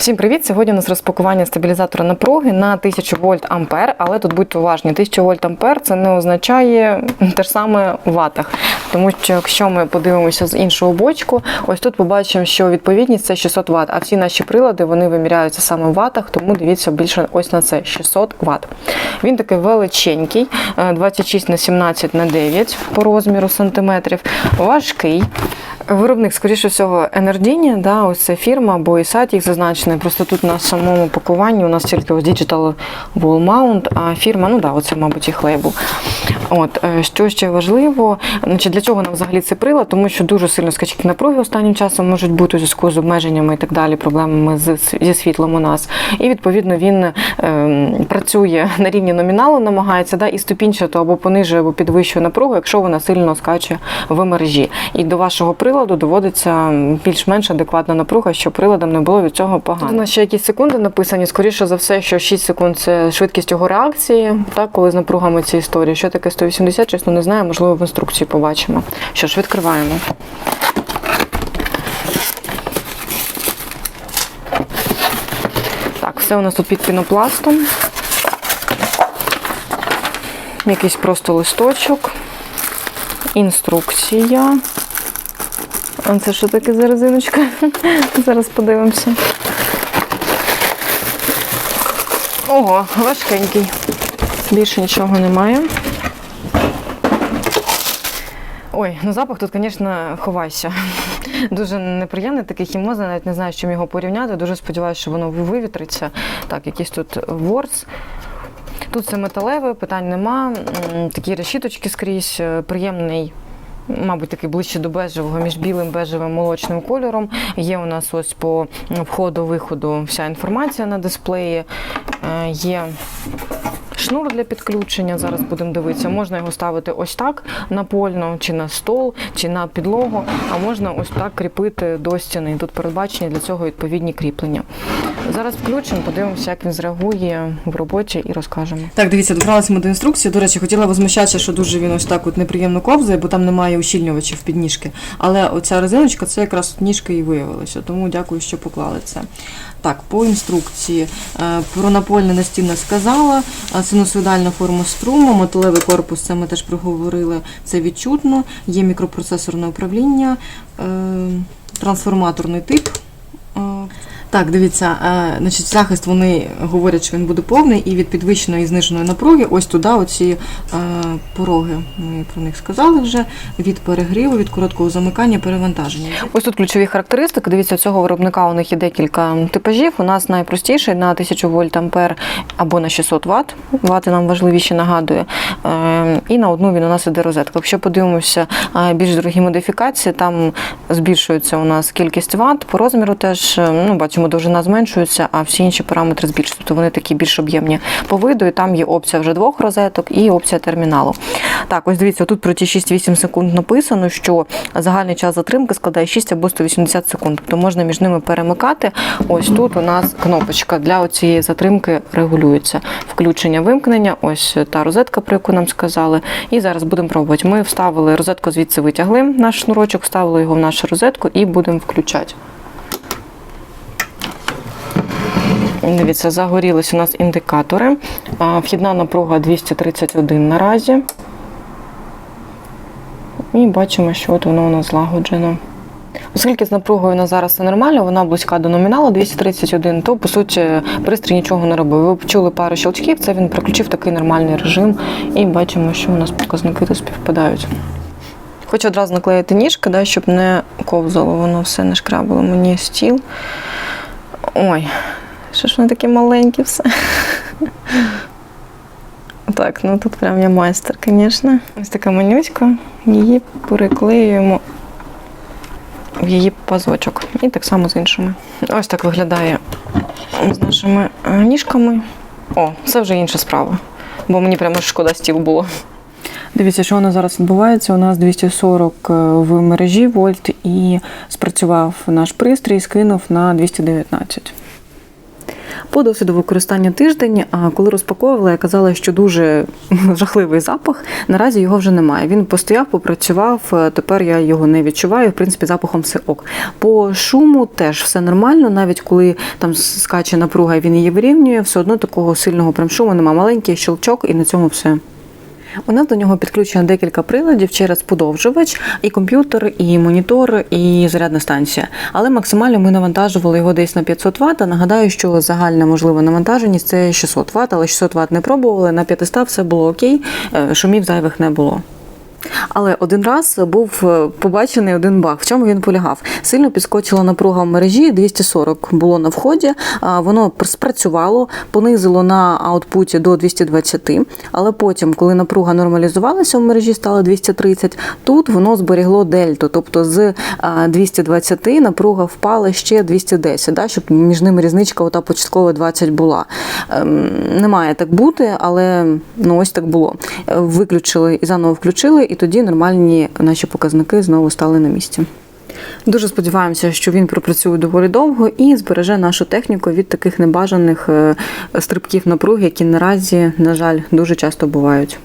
Всім привіт! Сьогодні у нас розпакування стабілізатора напруги на 1000 вольт ампер, але тут будьте уважні, 1000 вольт ампер це не означає те ж саме в ватах. Тому що якщо ми подивимося з іншого бочку, ось тут побачимо, що відповідність це 600 Вт, а всі наші прилади вони виміряються саме в ватах, тому дивіться більше ось на це 600 Вт. Він такий величенький, е, 26 на 17 на 9 по розміру сантиметрів, важкий. Виробник, скоріше всього, Енердіні, да, ось це фірма, бо і сайт їх зазначений. Просто тут на самому пакуванні у нас тільки ось Digital Wall Mount, а фірма, ну да, оце, мабуть, їх лейбл. От, е, що ще важливо, значить, для чого нам взагалі цей прилад? Тому що дуже сильно скачки напруги останнім часом можуть бути у зв'язку з обмеженнями і так далі, проблемами з, зі світлом у нас. І відповідно він е, працює на рівні номіналу, намагається да, і ступінчато або понижує, або підвищує напругу, якщо вона сильно скаче в мережі. І до вашого приладу доводиться більш-менш адекватна напруга, щоб приладам не було від цього погано. Тут ще якісь секунди написані. Скоріше за все, що 6 секунд це швидкість його реакції, так, коли з напругами цієї історії. Що таке 180, чесно не знаю, можливо, в інструкції побачимо. Що ж, відкриваємо. Так, все у нас тут під пінопластом. Якийсь просто листочок. Інструкція. А це що таке за резиночка? Зараз подивимося. Ого, важкенький. Більше нічого немає. Ой, ну запах тут, звісно, ховайся. Дуже неприємний такий хімозний, навіть не знаю, з чим його порівняти. Дуже сподіваюся, що воно вивітриться. Так, якийсь тут ворс. Тут все металеве, питань нема. Такі решіточки скрізь, е, приємний. Мабуть, такий ближче до бежевого, між білим, бежевим, молочним кольором. Є у нас ось по входу-виходу вся інформація на дисплеї. Е, Є шнур для підключення. Зараз будемо дивитися. Можна його ставити ось так напольно, чи на стол, чи на підлогу, а можна ось так кріпити до стіни. Тут передбачені для цього відповідні кріплення. Зараз включимо, подивимося, як він зреагує в роботі і розкажемо. Так, дивіться, добралися ми до інструкції. До речі, хотіла возмущатися, що дуже він ось так от неприємно ковзає, бо там немає ущільнювачів підніжки. Але оця резиночка це якраз ніжка і виявилася. Тому дякую, що поклали це. Так, по інструкції Е, про напольне настільне сказала, синусоїдальна форма струму, металевий корпус, це ми теж проговорили, це відчутно, є мікропроцесорне управління, е, трансформаторний тип. Так, дивіться, е, значить, захист вони говорять, що він буде повний, і від підвищеної і зниженої напруги, ось туди оці е, пороги. Ми про них сказали вже. Від перегріву, від короткого замикання, перевантаження. Ось тут ключові характеристики. Дивіться, цього виробника у них є декілька типажів. У нас найпростіший на 1000 вольт ампер або на 600 Вт. Вати нам важливіші нагадує. Е, І на одну він у нас іде розетка. Якщо подивимося більш дорогі модифікації, там збільшується у нас кількість ват. По розміру теж ну, бачимо, довжина зменшується, а всі інші параметри збільшуються. Тобто вони такі більш об'ємні по виду, і там є опція вже двох розеток і опція терміналу. Так, ось дивіться, тут про ті 6-8 секунд написано, що загальний час затримки складає 6 або 180 секунд. Тобто можна між ними перемикати. Ось тут у нас кнопочка для цієї затримки регулюється. Включення вимкнення, ось та розетка, про яку нам сказали. І зараз будемо пробувати. Ми вставили розетку, звідси витягли наш шнурочок, вставили його в нашу розетку і будемо включати. Дивіться, загорілись у нас індикатори. Вхідна напруга 231 наразі. І бачимо, що от воно у нас злагоджено. Оскільки з напругою у нас зараз все нормально, вона близька до номіналу 231, то по суті пристрій нічого не робив. Ви почули пару щелчків, це він приключив такий нормальний режим, і бачимо, що у нас показники тут співпадають. Хочу одразу наклеїти ніжки, да, щоб не ковзало, воно все не шкрабило мені стіл. Ой, що ж воно таке маленьке все. Так, ну тут прям я майстер, звісно. Ось така манюська, її переклеюємо в її пазочок. І так само з іншими. Ось так виглядає з нашими е, ніжками. О, це вже інша справа. Бо мені прямо шкода стіл було. Дивіться, що у нас зараз відбувається. У нас 240 в мережі вольт і спрацював наш пристрій, скинув на 219. По досвіду використання тиждень, а коли розпаковувала, я казала, що дуже жахливий запах. Наразі його вже немає. Він постояв, попрацював. е, Тепер я його не відчуваю. В принципі, запахом все ок. По шуму теж все нормально, навіть коли там скаче напруга, і він її вирівнює, все одно такого сильного прям шуму немає. Маленький щелчок, і на цьому все. У нас до нього підключено декілька приладів через подовжувач, і комп'ютер, і монітор, і зарядна станція. Але максимально ми навантажували його десь на 500 Вт. Нагадаю, що загальна можлива навантаженість це 600 Вт, але 600 Вт не пробували. На 500 все було окей, е, шумів зайвих не було. Але один раз був е, побачений один баг. В чому він полягав? Сильно підскочила напруга в мережі, 240 було на вході. Воно спрацювало, понизило на аутпуті до 220, але потім, коли напруга нормалізувалася в мережі, стала 230, тут воно зберігло дельту. Тобто з 220 напруга впала ще 210, да, щоб між ними різничка ота початкова 20 була. Ем, Не так бути, але ну ось так було. Е, Виключили і заново включили, і тоді нормальні наші показники знову стали на місці. Дуже сподіваємося, що він пропрацює доволі довго і збереже нашу техніку від таких небажаних е, стрибків напруги, які наразі, на жаль, дуже часто бувають.